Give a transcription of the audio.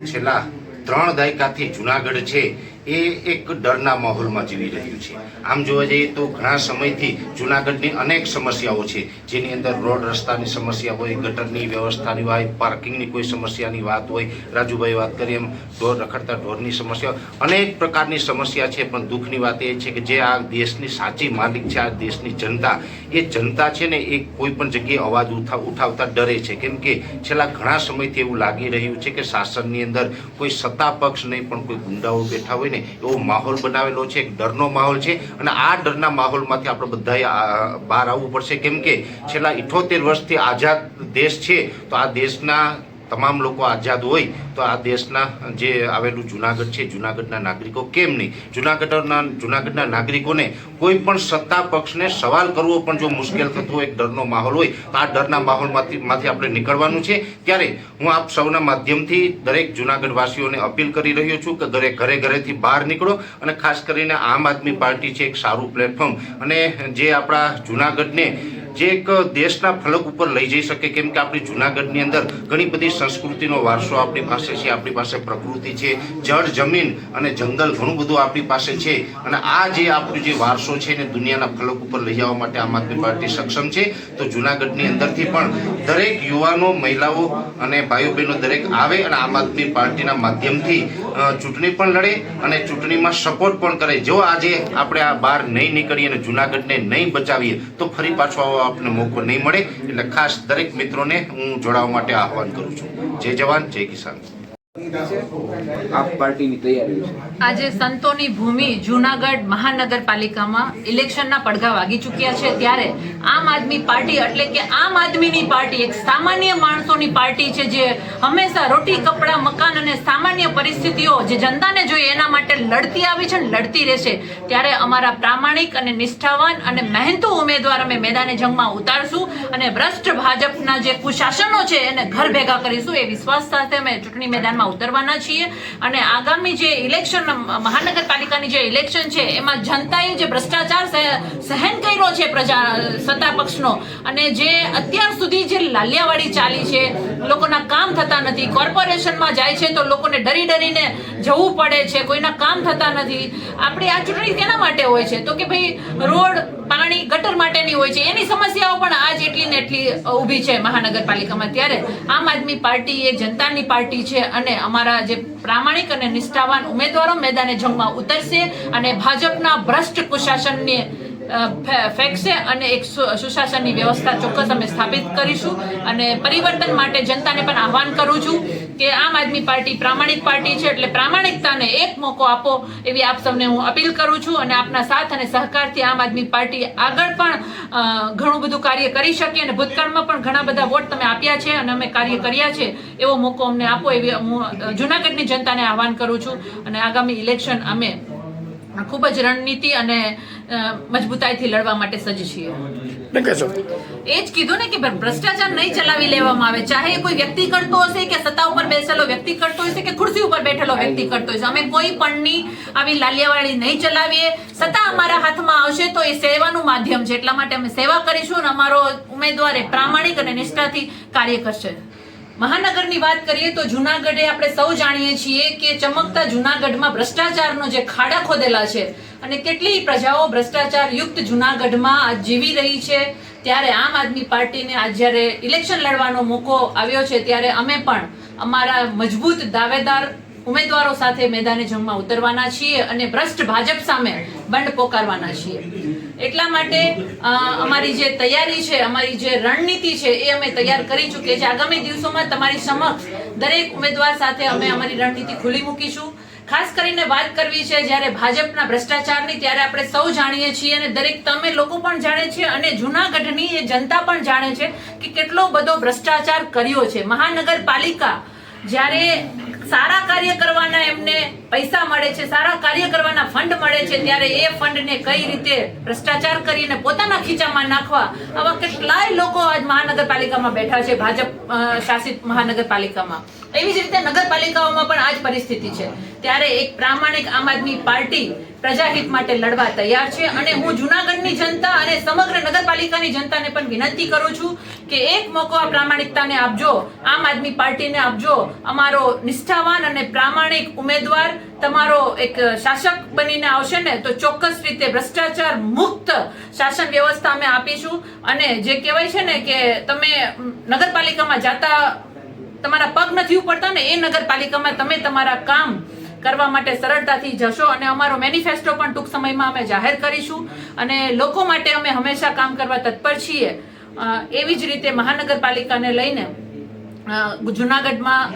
છેલ્લા ત્રણ દાયકાથી જુનાગઢ છે. એ એક ડરના માહોલમાં જીવી રહ્યું છે. આમ જોવા જઈએ તો ઘણા સમયથી જુનાગઢની અનેક સમસ્યાઓ છે. જેની અંદર રોડ રસ્તાની સમસ્યા હોય, ગટરની વ્યવસ્થાની હોય, પાર્કિંગની કોઈ સમસ્યાની વાત હોય, રાજુભાઈ વાત કરી એમ ઢોર રખડતા ઢોરની સમસ્યા અનેક પ્રકારની સમસ્યા છે, પણ દુઃખની વાત એ છે કે જે આ દેશની સાચી માલિક છે, આ દેશની જનતા. એ જનતા છે ને એ કોઈ પણ જગ્યાએ અવાજ ઉઠા, ઉઠાવતા ડરે છે. કેમ કે છેલ્લા ઘણા સમયથી એવું લાગી રહ્યું છે કે શાસનની અંદર કોઈ સત્તા પક્ષ નહીં, પણ કોઈ ગુંડાઓ બેઠા હોય ને એવો માહોલ બનાવેલો છે, એક ડરનો માહોલ છે અને આ ડરના માહોલમાંથી આપણે બધાએ બહાર આવવું પડશે. કેમ કે છેલ્લા ઇઠોતેર વર્ષથી આઝાદ દેશ છે, તો આ દેશના તમામ લોકો આઝાદ હોય તો આ દેશના જે આવેલું જુનાગઢ છે, જુનાગઢના નાગરિકો કેમ નહીં? જુનાગઢના જુનાગઢના નાગરિકોને કોઈ પણ સત્તા પક્ષને સવાલ કરવો પણ જો મુશ્કેલ થતો હોય ડરનો માહોલ હોય, તો આ ડરના માહોલમાંથી, માંથી આપણે નીકળવાનું છે. ત્યારે હું આપ સૌના માધ્યમથી દરેક જુનાગઢવાસીઓને અપીલ કરી રહ્યો છું કે ઘરે ઘરે ઘરેથી બહાર નીકળો અને ખાસ કરીને આમ આદમી પાર્ટી છે, એક સારું પ્લેટફોર્મ. અને જે આપણા જુનાગઢને જે એક દેશના ફલક ઉપર લઈ જઈ શકે, કેમ કે આપણી જૂનાગઢની અંદર ઘણી બધી સંસ્કૃતિનો વારસો આપણી પાસે છે, આપણી પાસે પ્રકૃતિ છે, જળ, જમીન અને જંગલ ઘણું બધું આપણી પાસે છે. અને આ જે આપણું જે વારસો છે એને દુનિયાના ફલક ઉપર લઈ જવા માટે આમ આદમી પાર્ટી સક્ષમ છે. તો જૂનાગઢની અંદરથી પણ દરેક યુવાનો, મહિલાઓ અને ભાઈઓ બહેનો દરેક આવે અને આમ આદમી પાર્ટીના માધ્યમથી ચૂંટણી પણ લડે અને ચૂંટણીમાં સપોર્ટ પણ કરે. જો આજે આપણે આ બહાર નહીં નીકળીએ અને જૂનાગઢને નહીં બચાવીએ, તો ફરી પાછો આવો આપણને મોકો નહીં મળે. એટલે ખાસ દરેક મિત્રોને હું જોડાવા માટે આહવાન કરું છું. જય જવાન, જય કિસાન. આજે સંતોની ભૂમિ જૂનાગઢ મહાનગરપાલિકામાં ઇલેક્શનના પડઘા વાગી ચૂક્યા છે ત્યારે આમ આદમી પાર્ટી એટલે કે આમ આદમીની પાર્ટી એક સામાન્ય માણસોની પાર્ટી છે જે હંમેશા રોટી, કપડા, મકાન અને સામાન્ય પરિસ્થિતિઓ જે જનતાને જોઈએ એના માટે લડતી આવી છે ને લડતી રહેશે. ત્યારે અમારા પ્રામાણિક અને નિષ્ઠાવાન અને મહેનતુ ઉમેદવાર અમે મેદાને જંગમાં ઉતારશું અને ભ્રષ્ટ ભાજપના જે કુશાસનો છે એને ઘર ભેગા કરીશું એ વિશ્વાસ સાથે અમે ચૂંટણી મેદાનમાં ઉતરવાના છીએ. અને આગામી જે ઇલેક્શન મહાનગરપાલિકાની જે ઇલેક્શન છે, એમાં જનતાએ જે ભ્રષ્ટાચાર સહ- સહન કર્યો છે પ્રજા, સત્તા પક્ષનો, અને જે અત્યાર સુધી જે લાલિયાવાડી ચાલી છે, લોકોના કામ થતા નથી. કોર્પોરેશનમાં જાય છે તો લોકોને ડરી ડરીને જવું પડે છે, કોઈના કામ થતા નથી. આપણી આ ચૂંટણી કેના માટે હોય છે? તો કે ભાઈ રોડ, પાણી, ગટર માટેની હોય છે. એની સમસ્યાઓ પણ આજ એટલી ને એટલી ઊભી છે મહાનગરપાલિકામાં. ત્યારે આમ આદમી પાર્ટી એ જનતાની પાર્ટી છે અને અમારા જે પ્રામાણિક અને નિષ્ઠાવાન ઉમેદવારો મેદાને જંગમાં ઉતરશે અને ભાજપના ભ્રષ્ટ કુશાસનને ફેંકશે અને એક સુશાસનની વ્યવસ્થા ચોક્કસ અમે સ્થાપિત કરીશું. અને પરિવર્તન માટે જનતાને પણ આહવાન કરું છું કે આમ આદમી પાર્ટી પ્રામાણિક પાર્ટી છે એટલે પ્રામાણિકતાને એક મોકો આપો એવી આપ સૌને હું અપીલ કરું છું અને આપના સાથ અને સહકારથી આમ આદમી પાર્ટી આગળ પણ ઘણું બધું કાર્ય કરી શકીએ અને ભૂતકાળમાં પણ ઘણા બધા વોટ તમે આપ્યા છે અને અમે કાર્ય કર્યા છે એવો મોકો અમને આપો એવી હું જૂનાગઢની જનતાને આહવાન કરું છું. અને આગામી ઇલેક્શન અમે ખૂબ જ રણનીતિ અને મજબૂતાઈથી લડવા માટે સજ્જ છીએ. એ જ કીધું ને કે ભ્રષ્ટાચાર નહીં ચલાવી લેવામાં આવે. ચાહે કોઈ વ્યક્તિ કરતો હશે કે સત્તા ઉપર બેસેલો વ્યક્તિ કરતો હશે કે ખુરશી ઉપર બેઠેલો વ્યક્તિ કરતો હશે. અમે કોઈ પણની આવી લાલિયાવાળી નહીં ચલાવીએ. સત્તા અમારા હાથમાં આવશે તો એ સેવાનું માધ્યમ છે. એટલા માટે અમે સેવા કરીશું અને અમારો ઉમેદવાર એ પ્રામાણિક અને નિષ્ઠાથી કાર્ય કરશે. મહાનગરની વાત કરીએ તો જુનાગઢે આપણે સૌ જાણીએ છીએ કે ચમકતા જુનાગઢમાં ભ્રષ્ટાચારનો જે ખાડા ખોદેલા છે અને કેટલી પ્રજાઓ ભ્રષ્ટાચાર યુક્ત જુનાગઢમાં જીવી રહી છે? ત્યારે આમ આદમી પાર્ટીને આજ જ્યારે ઇલેક્શન લડવાનો મોકો આવ્યો છે, ત્યારે અમે પણ અમારા મજબૂત દાવેદાર ઉમેદવારો સાથે મેદાને જંગમાં ઉતરવાના છીએ અને ભ્રષ્ટ ભાજપ સામે બંડ પોકારવાના છીએ. એટલા માટે અમારી જે તૈયારી છે, અમારી જે રણનીતિ છે, એ અમે તૈયાર કરી ચૂકીએ છીએ. આગામી દિવસોમાં તમારી સમક્ષ દરેક ઉમેદવાર સાથે અમે અમારી રણનીતિ ખુલ્લી મૂકીશું. ખાસ કરીને વાત કરવી છે જ્યારે ભાજપના ભ્રષ્ટાચારની, ત્યારે આપણે સૌ જાણીએ છીએ અને દરેક તમે લોકો પણ જાણે છે અને જૂનાગઢની એ જનતા પણ જાણે છે કે કેટલો બધો ભ્રષ્ટાચાર કર્યો છે. મહાનગરપાલિકા જ્યારે સારા કાર્ય કરવાના એમને પૈસા મળે છે, સારા કાર્ય કરવાના ફંડ મળે છે, ત્યારે એ ફંડને કઈ રીતે ભ્રષ્ટાચાર કરીને પોતાના ખીચામાં નાખવા, આવા કેટલાય લોકો આજ મહાનગરપાલિકામાં બેઠા છે, ભાજપ શાસિત મહાનગરપાલિકામાં. એવી જ રીતે નગરપાલિકાઓમાં પણ આ જ પરિસ્થિતિ છે. ત્યારે એક પ્રામાણિક આમ આદમી પાર્ટી પ્રજાહિત માટે લડવા તૈયાર છે અને હું જુનાગઢની જનતા અને સમગ્ર નગરપાલિકાની જનતાને પણ વિનંતી કરું છું કે એક મોકો આ પ્રામાણિકતાને આપજો, આમ આદમી પાર્ટીને આપજો. અમારો નિષ્ઠાવાન અને પ્રામાણિક ઉમેદવાર તમારો એક શાસક બનીને આવશે ને તો ચોક્કસ રીતે ભ્રષ્ટાચાર મુક્ત શાસન વ્યવસ્થા અમે આપીશું. અને જે કહેવાય છે ને કે તમે નગરપાલિકામાં જાતા તમારા પગ નથી ઉપડતા ને એ નગરપાલિકામાં તમે તમારા કામ કરવા માટે સરળતાથી જશો અને અમારો મેનિફેસ્ટો પણ ટૂંક સમયમાં અમે જાહેર કરીશું અને લોકો માટે અમે હંમેશા કામ કરવા તત્પર છીએ. એવી જ રીતે મહાનગરપાલિકાને લઈને જુનાગઢમાં